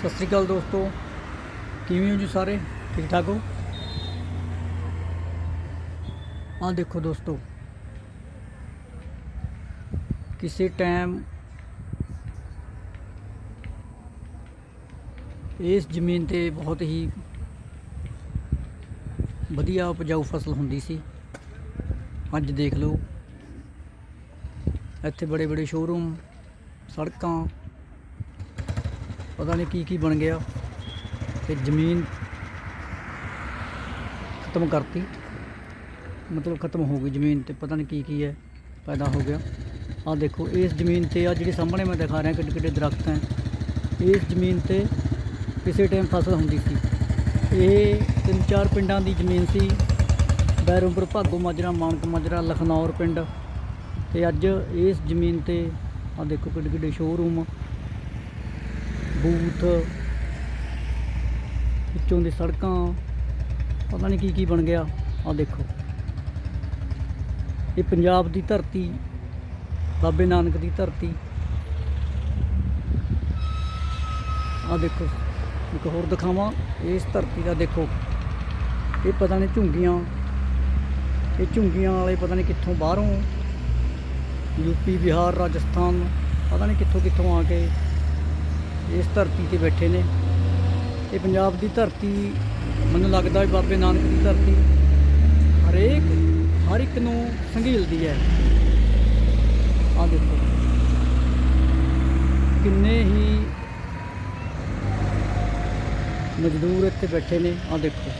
ਸਤਿ ਸ੍ਰੀ ਅਕਾਲ ਦੋਸਤੋ। ਕਿਵੇਂ ਹੋ ਜੀ ਸਾਰੇ? ਠੀਕ ਠਾਕ ਹੋ? ਆਹ ਦੇਖੋ ਦੋਸਤੋ। ਕਿਸੇ ਟਾਈਮ ਇਸ ਜ਼ਮੀਨ ਤੇ ਬਹੁਤ ਹੀ ਵਧੀਆ ਉਪਜਾਊ ਫਸਲ ਹੁੰਦੀ ਸੀ। ਅੱਜ ਦੇਖ ਲਓ। ਇੱਥੇ ਬੜੇ ਬੜੇ ਸ਼ੋਰੂਮ ਸੜਕਾਂ ਪਤਾ ਨਹੀਂ ਕੀ ਕੀ ਬਣ ਗਿਆ। ਤੇ ਜ਼ਮੀਨ ਖਤਮ ਕਰਤੀ। ਮਤਲਬ ਖਤਮ ਹੋ ਗਈ ਜ਼ਮੀਨ ਤੇ ਪਤਾ ਨਹੀਂ ਕੀ ਕੀ ਹੈ, ਪੈਦਾ ਹੋ ਗਿਆ। ਆਹ ਦੇਖੋ, ਇਸ ਜ਼ਮੀਨ ਤੇ ਆ ਜਿਹੜੀ ਸਾਹਮਣੇ ਮੈਂ ਦਿਖਾ ਰਿਹਾ ਕਿੱਡੇ ਕਿੱਡੇ ਦਰਖਤ ਹੈ। ਇਸ ਜ਼ਮੀਨ ਤੇ ਕਿਸੇ ਟਾਈਮ ਫਸਲ ਹੁੰਦੀ ਸੀ। ਇਹ ਤਿੰਨ ਚਾਰ ਪਿੰਡਾਂ ਦੀ ਜ਼ਮੀਨ ਸੀ। ਬੈਰੋਂਪੁਰ, ਭਾਗੋ ਮਾਜਰਾ, ਮਾਨਕ ਮਾਜਰਾ, ਲਖਨੌਰ ਪਿੰਡ। ਤੇ ਅੱਜ ਇਸ ਜ਼ਮੀਨ ਤੇ ਆ ਦੇਖੋ ਕਿੱਡੇ ਕਿੱਡੇ ਸ਼ੋਰੂਮ ਬੂਥ, ਵਿੱਚੋਂ ਦੀ ਸੜਕਾਂ, ਪਤਾ ਨਹੀਂ ਕੀ ਕੀ ਬਣ ਗਿਆ। ਆ ਦੇਖੋ। ਇਹ ਪੰਜਾਬ ਦੀ ਧਰਤੀ, ਬਾਬੇ ਨਾਨਕ ਦੀ ਧਰਤੀ। ਆ ਦੇਖੋ, ਇੱਕ ਹੋਰ ਦਿਖਾਵਾਂ। ਇਸ ਧਰਤੀ ਦਾ ਦੇਖੋ। ਇਹ ਪਤਾ ਨਹੀਂ ਝੁੰਗੀਆਂ, ਇਹ ਝੁੰਗੀਆਂ ਵਾਲੇ ਪਤਾ ਨਹੀਂ ਕਿੱਥੋਂ ਬਾਹਰੋਂ। ਯੂਪੀ ਬਿਹਾਰ, ਰਾਜਸਥਾਨ, ਪਤਾ ਨਹੀਂ ਕਿੱਥੋਂ ਕਿੱਥੋਂ ਆ ਕੇ ਇਸ ਧਰਤੀ ਤੇ ਬੈਠੇ ਨੇ। ਇਹ ਪੰਜਾਬ ਦੀ ਧਰਤੀ, ਮੈਨੂੰ ਲੱਗਦਾ ਵੀ ਬਾਬੇ ਨਾਨਕ ਦੀ ਧਰਤੀ। ਹਰੇਕ, ਹਰ ਇੱਕ ਨੂੰ ਸੰਘੀਲਦੀ ਹੈ। ਆ ਦੇਖੋ। ਕਿੰਨੇ ਹੀ ਮਜ਼ਦੂਰ ਇੱਥੇ ਬੈਠੇ ਨੇ। ਆ ਆਹ ਦੇਖੋ।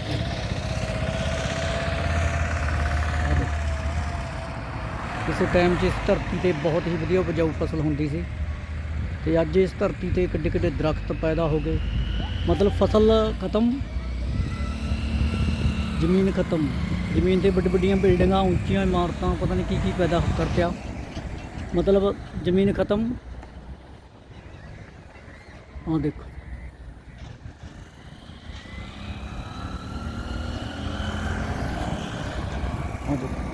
ਕਿਸੇ ਟਾਈਮ 'ਚ ਇਸ ਧਰਤੀ ਤੇ ਬਹੁਤ ਹੀ ਵਧੀਆ ਉਪਜਾਊ ਫਸਲ ਹੁੰਦੀ ਸੀ। ਤੇ ਅੱਜ ਇਸ ਧਰਤੀ ਤੇ ਕਿੱਡੇ ਕਿੱਡੇ ਦਰਖਤ ਪੈਦਾ ਹੋ ਗਏ। ਮਤਲਬ ਫਸਲ ਖਤਮ, ਜ਼ਮੀਨ ਖਤਮ। ਜ਼ਮੀਨ ਤੇ ਵੱਡੀ ਵੱਡੀਆਂ ਬਿਲਡਿੰਗਾਂ, ਉੱਚੀਆਂ ਇਮਾਰਤਾਂ, ਪਤਾ ਨਹੀਂ ਕੀ ਕੀ ਪੈਦਾ ਕਰ ਪਿਆ ਮਤਲਬ ਜ਼ਮੀਨ ਖਤਮ। ਆਹ ਦੇਖੋ। ਆਹ ਦੇਖੋ।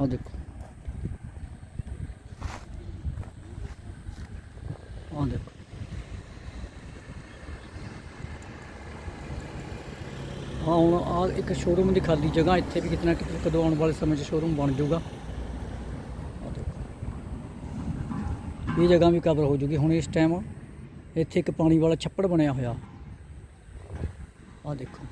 ਆਹ ਦੇਖੋ। ਆਹ ਦੇਖੋ। ਹਾਂ, ਹੁਣ ਆ ਇੱਕ ਸ਼ੋਰੂਮ ਦੀ ਖਾਲੀ ਜਗ੍ਹਾ, ਇੱਥੇ ਵੀ ਕਿਤਨਾ ਕਿਤੇ ਕਦੋਂ ਆਉਣ ਵਾਲੇ ਸਮੇਂ 'ਚ ਸ਼ੋਰੂਮ ਬਣ ਜਾਊਗਾ। ਇਹ ਜਗ੍ਹਾ ਵੀ ਕਵਰ ਹੋ ਜੂਗੀ। ਹੁਣ ਇਸ ਟਾਈਮ ਇੱਥੇ ਇੱਕ ਪਾਣੀ ਵਾਲਾ ਛੱਪੜ ਬਣਿਆ ਹੋਇਆ। ਆਹ ਦੇਖੋ।